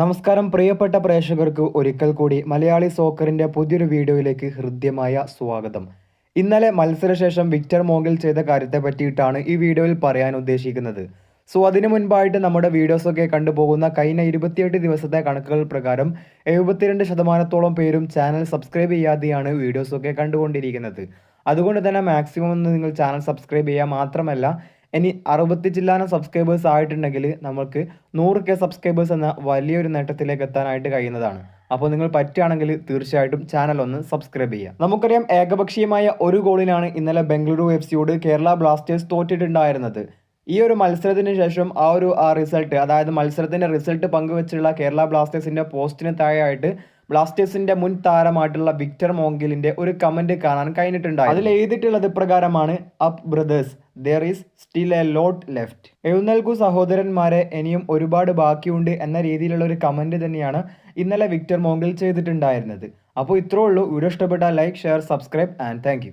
നമസ്കാരം പ്രിയപ്പെട്ട പ്രേക്ഷകർക്ക് ഒരിക്കൽ കൂടി മലയാളി സോക്കറിന്റെ പുതിയൊരു വീഡിയോയിലേക്ക് ഹൃദ്യമായ സ്വാഗതം. ഇന്നലെ മത്സരശേഷം വിക്ടർ മോഗിൽ ചെയ്ത കാര്യത്തെ പറ്റിയിട്ടാണ് ഈ വീഡിയോയിൽ പറയാൻ ഉദ്ദേശിക്കുന്നത്. സോ അതിനു മുൻപായിട്ട് നമ്മുടെ വീഡിയോസൊക്കെ കണ്ടുപോകുന്ന കഴിഞ്ഞ ഇരുപത്തിയെട്ട് ദിവസത്തെ കണക്കുകൾ പ്രകാരം എഴുപത്തിരണ്ട് ശതമാനത്തോളം പേരും ചാനൽ സബ്സ്ക്രൈബ് ചെയ്യാതെയാണ് വീഡിയോസൊക്കെ കണ്ടുകൊണ്ടിരിക്കുന്നത്. അതുകൊണ്ട് തന്നെ മാക്സിമം ഒന്ന് നിങ്ങൾ ചാനൽ സബ്സ്ക്രൈബ് ചെയ്യുക മാത്രമല്ല ഇനി അറുപത്തി ചില്ലാനം സബ്സ്ക്രൈബേഴ്സ് ആയിട്ടുണ്ടെങ്കിൽ നമുക്ക് നൂറ് കെ സബ്സ്ക്രൈബേഴ്സ് എന്ന വലിയൊരു നേട്ടത്തിലേക്ക് എത്താനായിട്ട് കഴിയുന്നതാണ്. അപ്പോൾ നിങ്ങൾ പറ്റുകയാണെങ്കിൽ തീർച്ചയായിട്ടും ചാനൽ ഒന്ന് സബ്സ്ക്രൈബ് ചെയ്യുക. നമുക്കറിയാം ഏകപക്ഷീയമായ ഒരു ഗോളിനാണ് ഇന്നലെ ബംഗളൂരു എഫ് സിയോട് കേരള ബ്ലാസ്റ്റേഴ്സ് തോറ്റിട്ടുണ്ടായിരുന്നത്. ഈ ഒരു മത്സരത്തിന് ശേഷം ആ ഒരു ആ റിസൾട്ട് അതായത് മത്സരത്തിന്റെ റിസൾട്ട് പങ്കുവെച്ചുള്ള കേരള ബ്ലാസ്റ്റേഴ്സിന്റെ പോസ്റ്റിന് താഴെയായിട്ട് ബ്ലാസ്റ്റേഴ്സിന്റെ മുൻ താരമായിട്ടുള്ള വിക്ടർ മോങ്കിലിന്റെ ഒരു കമന്റ് കാണാൻ കഴിഞ്ഞിട്ടുണ്ട് അതിൽ എഴുതിയിട്ടുള്ളത് പ്രകാരമാണ് up brothers there is still a lot left എഴുന്നേൽക്കൂ സഹോദരന്മാരെ ഇനിയും ഒരുപാട് ബാക്കിയുണ്ട് എന്ന രീതിയിലുള്ള ഒരു കമന്റ് തന്നെയാണ് ഇന്നലെ വിക്ടർ മോങ്കിൽ ചെയ്തിട്ടുണ്ടായിരുന്നത്. അപ്പോൾ ഇത്രേ ഉള്ളൂ. വീഡിയോ ഇഷ്ടപ്പെട്ട like share subscribe and thank